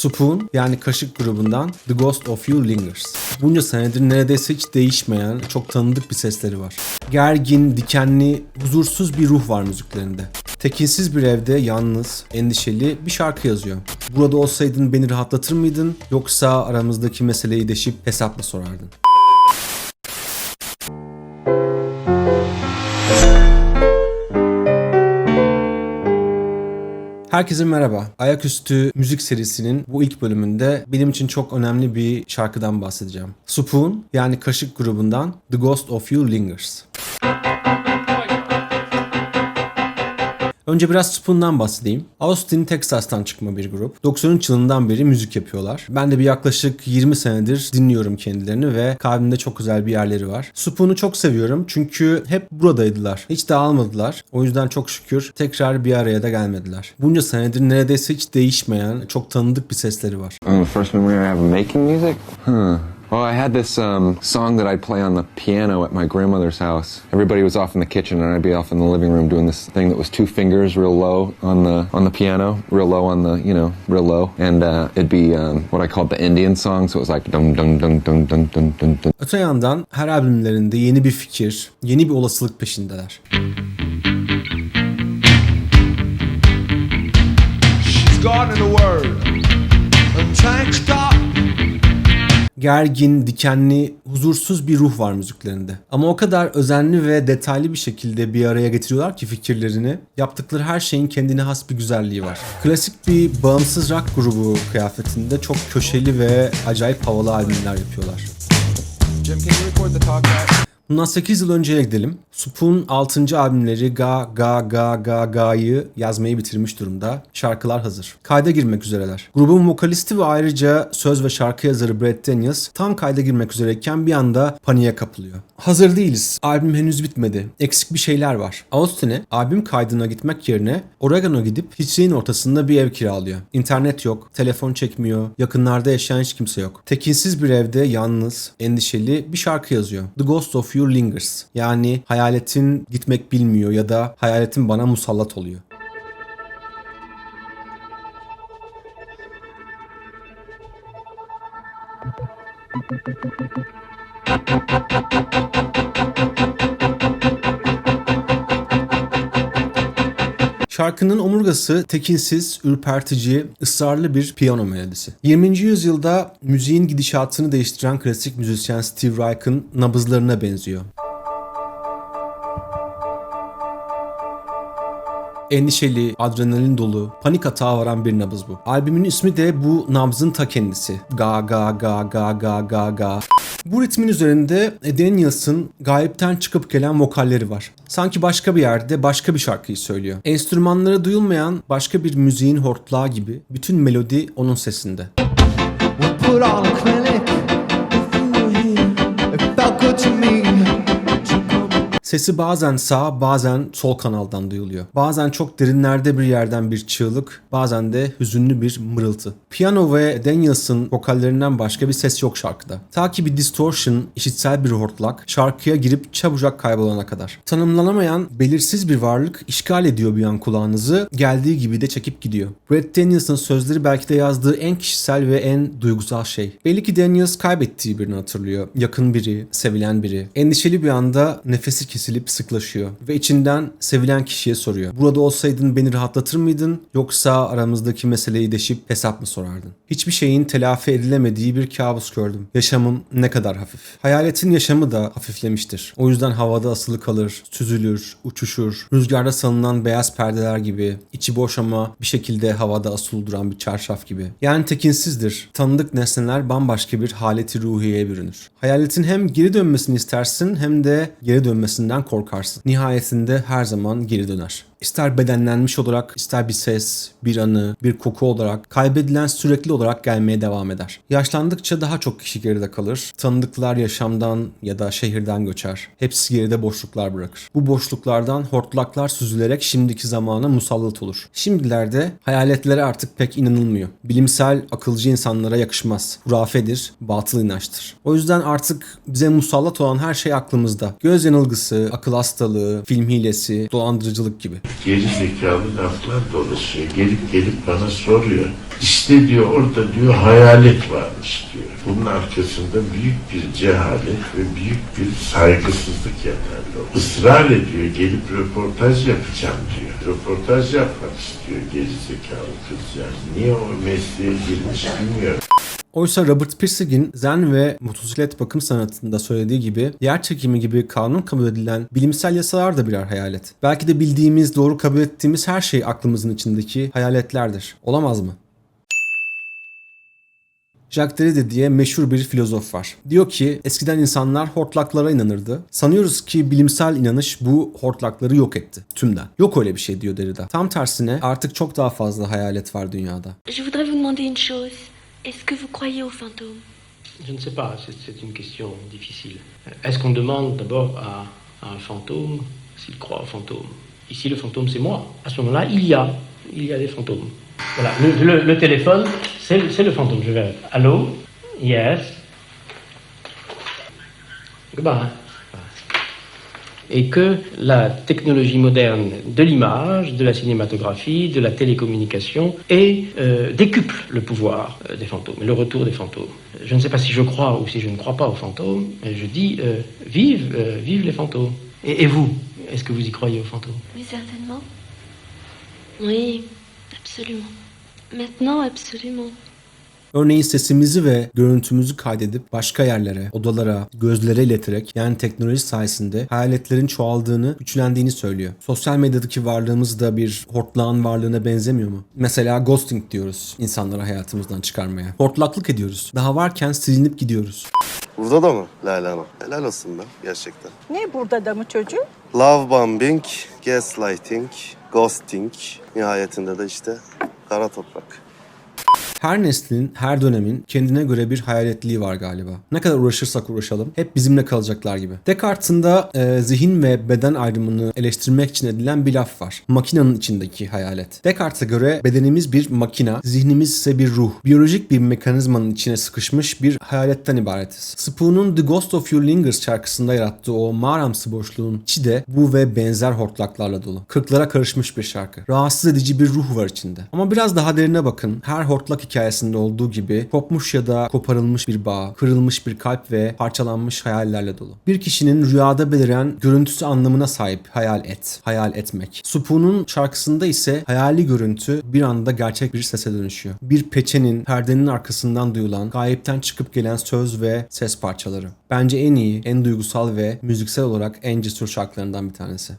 Spoon yani Kaşık grubundan The Ghost of You Lingers. Bunca senedir neredeyse hiç değişmeyen çok tanıdık bir sesleri var. Gergin, dikenli, huzursuz bir ruh var müziklerinde. Tekinsiz bir evde yalnız, endişeli bir şarkı yazıyor. Burada olsaydın beni rahatlatır mıydın yoksa aramızdaki meseleyi deşip hesap mı sorardın? Herkese merhaba. Ayaküstü müzik serisinin bu ilk bölümünde benim için çok önemli bir şarkıdan bahsedeceğim. Spoon yani Kaşık grubundan The Ghost of You Lingers. Önce biraz Spoon'dan bahsedeyim. Austin, Texas'tan çıkma bir grup. 93 yılından beri müzik yapıyorlar. Ben de bir yaklaşık 20 senedir dinliyorum kendilerini ve kalbimde çok güzel bir yerleri var. Spoon'u çok seviyorum çünkü hep buradaydılar. Hiç dağılmadılar. O yüzden çok şükür tekrar bir araya da gelmediler. Bunca senedir neredeyse hiç değişmeyen, çok tanıdık bir sesleri var. The first memory I have making music? Huh. Oh, I had this um, song that I'd play on the piano at my grandmother's house. Everybody was off in the kitchen, and I'd be off in the living room doing this thing that was two fingers real low on the on the piano, real low on the you know real low, and uh, it'd be um, what I called the Indian song. So it was like dum dum dum dum dum dum dum. Öte yandan her albümlerinde yeni bir fikir, yeni bir olasılık peşindeler. She's gone in the world. Gergin, dikenli, huzursuz bir ruh var müziklerinde. Ama o kadar özenli ve detaylı bir şekilde bir araya getiriyorlar ki fikirlerini. Yaptıkları her şeyin kendine has bir güzelliği var. Klasik bir bağımsız rock grubu kıyafetinde çok köşeli ve acayip havalı albümler yapıyorlar. Jim, Bundan 8 yıl önceye gidelim. Spoon 6. albümleri Ga Ga Ga Ga Ga'yı yazmayı bitirmiş durumda. Şarkılar hazır. Kayda girmek üzereler. Grubun vokalisti ve ayrıca söz ve şarkı yazarı Brett Daniels tam kayda girmek üzereyken bir anda paniğe kapılıyor. Hazır değiliz. Albüm henüz bitmedi. Eksik bir şeyler var. Austin'e albüm kaydına gitmek yerine Oregon'a gidip hiçliğin ortasında bir ev kiralıyor. İnternet yok, telefon çekmiyor, yakınlarda yaşayan hiç kimse yok. Tekinsiz bir evde yalnız, endişeli bir şarkı yazıyor. The Ghost of You Lingers. Yani hayaletin gitmek bilmiyor ya da hayaletin bana musallat oluyor. Şarkının omurgası tekinsiz, ürpertici, ısrarlı bir piyano melodisi. 20. yüzyılda müziğin gidişatını değiştiren klasik müzisyen Steve Reich'ın nabızlarına benziyor. Endişeli, adrenalin dolu, panik atağa varan bir nabız bu. Albümün ismi de bu nabzın ta kendisi. Ga ga ga ga ga ga ga. Bu ritmin üzerinde Daniels'ın gayipten çıkıp gelen vokalleri var. Sanki başka bir yerde başka bir şarkıyı söylüyor. Enstrümanları duyulmayan başka bir müziğin hortlağı gibi bütün melodi onun sesinde. We put on a clinic. Sesi bazen sağ bazen sol kanaldan duyuluyor. Bazen çok derinlerde bir yerden bir çığlık, bazen de hüzünlü bir mırıltı. Piano ve Daniels'ın vokallerinden başka bir ses yok şarkıda. Ta ki bir distortion, işitsel bir hortlak şarkıya girip çabucak kaybolana kadar. Tanımlanamayan belirsiz bir varlık işgal ediyor bir an kulağınızı, geldiği gibi de çekip gidiyor. Brett Daniels'ın sözleri belki de yazdığı en kişisel ve en duygusal şey. Belli ki Daniels kaybettiği birini hatırlıyor. Yakın biri, sevilen biri. Endişeli bir anda nefesi kesilip sıklaşıyor ve içinden sevilen kişiye soruyor. Burada olsaydın beni rahatlatır mıydın yoksa aramızdaki meseleyi deşip hesap mı sorardın? Hiçbir şeyin telafi edilemediği bir kabus gördüm. Yaşamım ne kadar hafif. Hayaletin yaşamı da hafiflemiştir. O yüzden havada asılı kalır, süzülür, uçuşur. Rüzgarda salınan beyaz perdeler gibi, içi boş ama bir şekilde havada asılı duran bir çarşaf gibi. Yani tekinsizdir. Tanıdık nesneler bambaşka bir haleti ruhiyeye bürünür. Hayaletin hem geri dönmesini istersin hem de geri dönmesinden korkarsın. Nihayetinde her zaman geri döner. İster bedenlenmiş olarak, ister bir ses, bir anı, bir koku olarak kaybedilen sürekli olarak gelmeye devam eder. Yaşlandıkça daha çok kişi geride kalır. Tanıdıklar yaşamdan ya da şehirden göçer. Hepsi geride boşluklar bırakır. Bu boşluklardan hortlaklar süzülerek şimdiki zamana musallat olur. Şimdilerde hayaletlere artık pek inanılmıyor. Bilimsel, akılcı insanlara yakışmaz. Hurafedir, batıl inançtır. O yüzden artık bize musallat olan her şey aklımızda. Göz yanılgısı, akıl hastalığı, film hilesi, dolandırıcılık gibi. Geri zekalı laflar dolaşıyor. Gelip gelip bana soruyor. İşte diyor orada diyor hayalet varmış diyor. Bunun arkasında büyük bir cehalet ve büyük bir saygısızlık yatar. Israr ediyor. Gelip röportaj yapacağım diyor. Röportaj yapmak istiyor geri zekalı kızcağız. Niye o mesleğe girmiş bilmiyorum. Oysa Robert Pirsig'in zen ve motosiklet bakım sanatında söylediği gibi yer çekimi gibi kanun kabul edilen bilimsel yasalar da birer hayalet. Belki de bildiğimiz, doğru kabul ettiğimiz her şey aklımızın içindeki hayaletlerdir. Olamaz mı? Jacques Derrida diye meşhur bir filozof var. Diyor ki eskiden insanlar hortlaklara inanırdı. Sanıyoruz ki bilimsel inanış bu hortlakları yok etti tümden. Yok öyle bir şey diyor Derrida. Tam tersine artık çok daha fazla hayalet var dünyada. Je voudrais vous demander une chose. Est-ce que vous croyez aux fantômes? Je ne sais pas, c'est- une question difficile. Est-ce qu'on demande d'abord à, un fantôme s'il croit aux fantômes? Ici, le fantôme, c'est moi. À ce moment-là, il y a, il y a des fantômes. Voilà, le, le- téléphone, c'est le fantôme. Je vais. Allô? Yes. Goodbye. Et que la technologie moderne de l'image, de la cinématographie, de la télécommunication euh, décuple le pouvoir euh, des fantômes, le retour des fantômes. Je ne sais pas si je crois ou si je ne crois pas aux fantômes, mais je dis euh, vive, vive les fantômes. Et, et vous, est-ce que vous y croyez aux fantômes? Oui, certainement. Oui, absolument. Maintenant, absolument. Örneğin sesimizi ve görüntümüzü kaydedip başka yerlere, odalara, gözlere ileterek yani teknoloji sayesinde hayaletlerin çoğaldığını, güçlendiğini söylüyor. Sosyal medyadaki varlığımız da bir hortlağın varlığına benzemiyor mu? Mesela ghosting diyoruz insanları hayatımızdan çıkarmaya. Hortlaklık ediyoruz. Daha varken silinip gidiyoruz. Burada da mı Leyla Hanım? Helal olsun be gerçekten. Ne burada da mı çocuğum? Love bombing, gaslighting, ghosting. Nihayetinde de işte kara toprak. Her neslin, her dönemin kendine göre bir hayaletliği var galiba. Ne kadar uğraşırsak uğraşalım hep bizimle kalacaklar gibi. Descartes'in de e, zihin ve beden ayrımını eleştirmek için edilen bir laf var. Makinenin içindeki hayalet. Descartes'e göre bedenimiz bir makina, zihnimiz ise bir ruh. Biyolojik bir mekanizmanın içine sıkışmış bir hayaletten ibaretiz. Spoon'un The Ghost of You Lingers şarkısında yarattığı o mağaramsı boşluğun içi de bu ve benzer hortlaklarla dolu. Kırklara karışmış bir şarkı. Rahatsız edici bir ruh var içinde. Ama biraz daha derine bakın. Her hortlak hikayesinde olduğu gibi kopmuş ya da koparılmış bir bağ, kırılmış bir kalp ve parçalanmış hayallerle dolu. Bir kişinin rüyada beliren görüntüsü anlamına sahip hayal et, hayal etmek. Supu'nun şarkısında ise hayali görüntü bir anda gerçek bir sese dönüşüyor. Bir peçenin, perdenin arkasından duyulan, gayipten çıkıp gelen söz ve ses parçaları. Bence en iyi, en duygusal ve müziksel olarak en cesur şarkılarından bir tanesi.